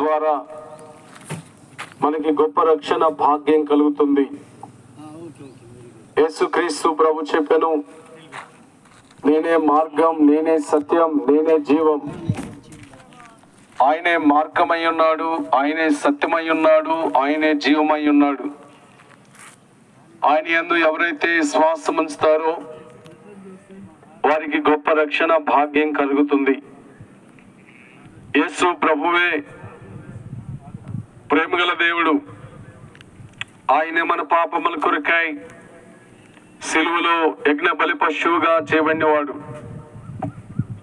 ద్వారా మనకి గొప్ప రక్షణ భాగ్యం కలుగుతుంది. యేసుక్రీస్తు ప్రభు చెప్పెను నేనే మార్గం నేనే సత్యం నేనే జీవం. ఆయనే మార్గమై ఉన్నాడు ఆయనే సత్యమై ఉన్నాడు ఆయనే జీవమై ఉన్నాడు. ఆయన ఎందు ఎవరైతే శ్వాస ఉంచుతారో వారికి గొప్ప రక్షణ భాగ్యం కలుగుతుంది. యేసు ప్రభువే ప్రేమగల దేవుడు ఆయనే మన పాపముల కొరకాయ. సిలువలో యజ్ఞ బలి పశువుగా చేయబడినవాడు.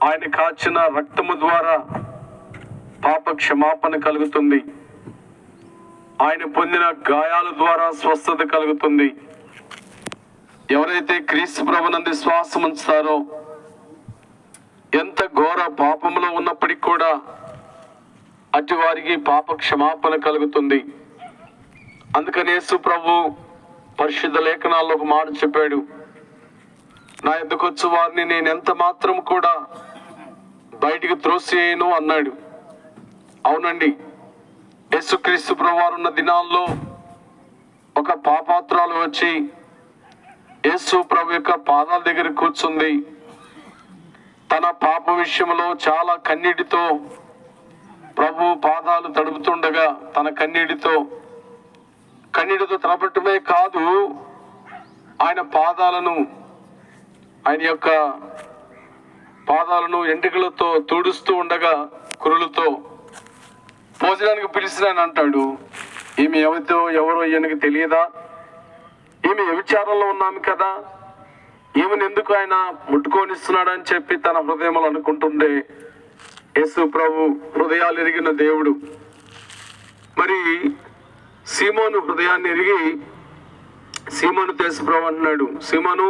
ఆయన కాచిన రక్తము ద్వారా పాప క్షమాపణ కలుగుతుంది. ఆయన పొందిన గాయాల ద్వారా స్వస్థత కలుగుతుంది. ఎవరైతే క్రీస్తు ప్రభునందు శ్వాసం ఉంచుతారో ఎంత ఘోర పాపంలో ఉన్నప్పటికీ కూడా అటువారికి పాప క్షమాపణ కలుగుతుంది. అందుకని యేసు ప్రభు పరిశుద్ధ లేఖనాల్లో ఒక మాట చెప్పాడు. నా ఎద్దుకొచ్చు వారిని నేను ఎంత మాత్రం కూడా బయటికి త్రోసేయను అన్నాడు. అవునండి యేసుక్రీస్తు ప్రభువారు ఉన్న దినాల్లో ఒక పాపాత్రాలు వచ్చి యేసు ప్రభు యొక్క పాదాల దగ్గర కూర్చుంది. తన పాప విషయంలో చాలా కన్నీటితో ప్రభు పాదాలు తడుపుతుండగా తన కన్నీటితో కన్నీటితో తడపటమే కాదు ఆయన పాదాలను ఆయన యొక్క పాదాలను ఎంటికలతో తుడుస్తూ ఉండగా కురులతో భోజనానికి పిలిచినాను అంటాడు ఈమె ఎవరితో ఎవరో ఈయనకి తెలియదా? ఈమె వ్యభిచారంలో ఉన్నాము కదా? ఈమెను ఎందుకు ఆయన ముట్టుకొనిస్తున్నాడని చెప్పి తన హృదయంలో అనుకుంటుండే యేసు ప్రభు హృదయాలు ఎరిగిన దేవుడు. మరి సీమోను హృదయాన్ని ఎరిగి సీమోను తెలుసు ప్రభు అంటున్నాడు సీమోను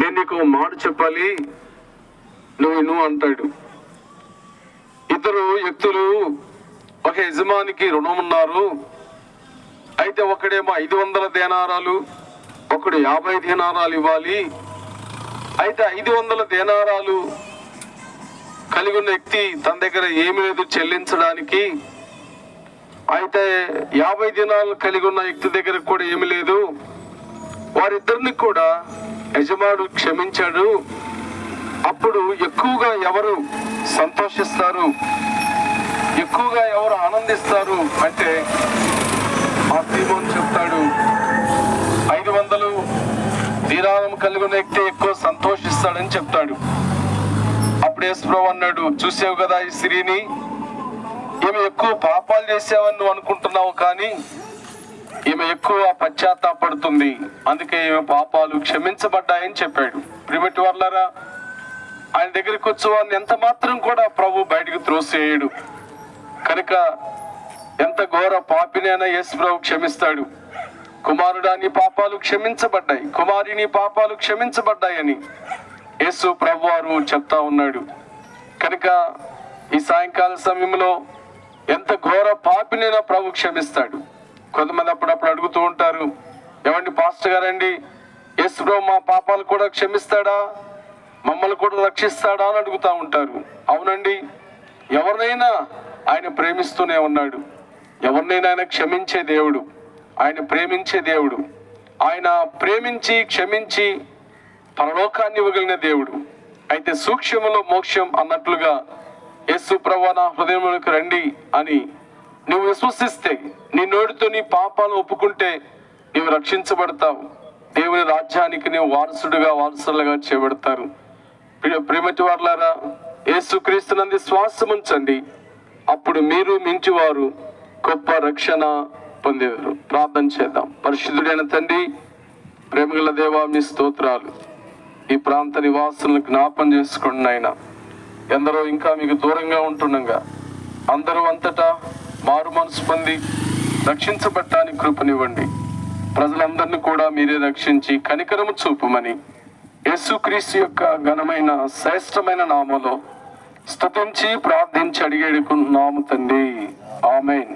నేను నీకు మాట చెప్పాలి నువ్వు నువ్వు అంటాడు. ఇద్దరు వ్యక్తులు ఒక యజమానికి రుణం ఉన్నారు. అయితే ఒకడేమో ఐదు వందల దేనారాలు ఒకడు యాభై దేనారాలు ఇవ్వాలి. అయితే ఐదు వందల దేనారాలు కలిగి ఉన్న వ్యక్తి తన దగ్గర ఏమి లేదు చెల్లించడానికి. అయితే యాభై దినాలు కలిగి ఉన్న వ్యక్తి దగ్గర కూడా ఏమి లేదు. వారిద్దరిని కూడా యజమానుడు క్షమించాడు. అప్పుడు ఎక్కువగా ఎవరు సంతోషిస్తారు? ఎక్కువగా ఎవరు ఆనందిస్తారు? అంటే ఆ సీమోన్ చెప్తాడు ఐదు వందలు తీరానం కలిగిన వ్యక్తి ఎక్కువ సంతోషిస్తాడని చెప్తాడు. అప్పుడు యేసుప్రభు అన్నాడు చూసావు కదా ఈ స్త్రీని? ఈమె ఎక్కువ పాపాలు చేసావని నువ్వు అనుకుంటున్నావు కానీ ఈమె ఎక్కువ పశ్చాత్తాపడుతుంది. అందుకే ఈమె పాపాలు క్షమించబడ్డాయని చెప్పాడు. ప్రిమిటి వర్లరా ఆయన దగ్గరికి వచ్చేవాడిని ఎంత మాత్రం కూడా ప్రభు బయటకు త్రోసేయడు కనుక ఎంత ఘోర పాపినైనా యేసు ప్రభు క్షమిస్తాడు. కుమారుడా నీ పాపాలు క్షమించబడ్డాయి. కుమారి నీ పాపాలు క్షమించబడ్డాయని. యేసు ప్రభు వారు చెప్తా ఉన్నాడు. కనుక ఈ సాయంకాల సమయంలో ఎంత ఘోర పాపినైనా ప్రభు క్షమిస్తాడు. కొంతమంది అప్పుడప్పుడు అడుగుతూ ఉంటారు ఏమండి పాస్టర్ గారండి యేసు ప్రభు మా పాపాలు కూడా క్షమిస్తాడా? మమ్మల్ని కూడా రక్షిస్తాడా? అని అడుగుతా ఉంటారు. అవునండి ఎవరినైనా ఆయన ప్రేమిస్తూనే ఉన్నాడు. ఎవరినైనా ఆయన క్షమించే దేవుడు ఆయన ప్రేమించే దేవుడు. ఆయన ప్రేమించి క్షమించి పరలోకాన్ని ఇవ్వగలిగిన దేవుడు. అయితే సూక్ష్మలో మోక్షం అన్నట్లుగా యేసు ప్రభు నా హృదయంలోకి రండి అని నువ్వు విశ్వసిస్తే నీ నోటితో నీ పాపాలను ఒప్పుకుంటే నీవు రక్షించబడతావు. దేవుని రాజ్యానికి నీవు వారసుడుగా వారసులుగా చేయబడతారు. ప్రియ ప్రేమటి వారులారా యేసుక్రీస్తునంది శ్వాసం ఉంచండి. అప్పుడు మీరు మించివారు గొప్ప రక్షణ పొందేవారు. ప్రార్థన చేద్దాం. పరిశుద్ధుడైన తండ్రి ప్రేమగల దేవా మీ స్తోత్రాలు. ఈ ప్రాంత నివాసులను జ్ఞాపం చేసుకోండి ఆయన ఎందరో ఇంకా మీకు దూరంగా ఉంటుండగా అందరూ అంతటా మారు మనసు పొంది రక్షించబట్టానికి కృపనివ్వండి. ప్రజలందరినీ కూడా మీరే రక్షించి కనికరము చూపుమని యేసుక్రీస్తు యొక్క ఘనమైన శ్రేష్టమైన నామలో స్తుతించి ప్రార్థించి అడిగేడుకున్నాము తండ్రి. ఆమెన్.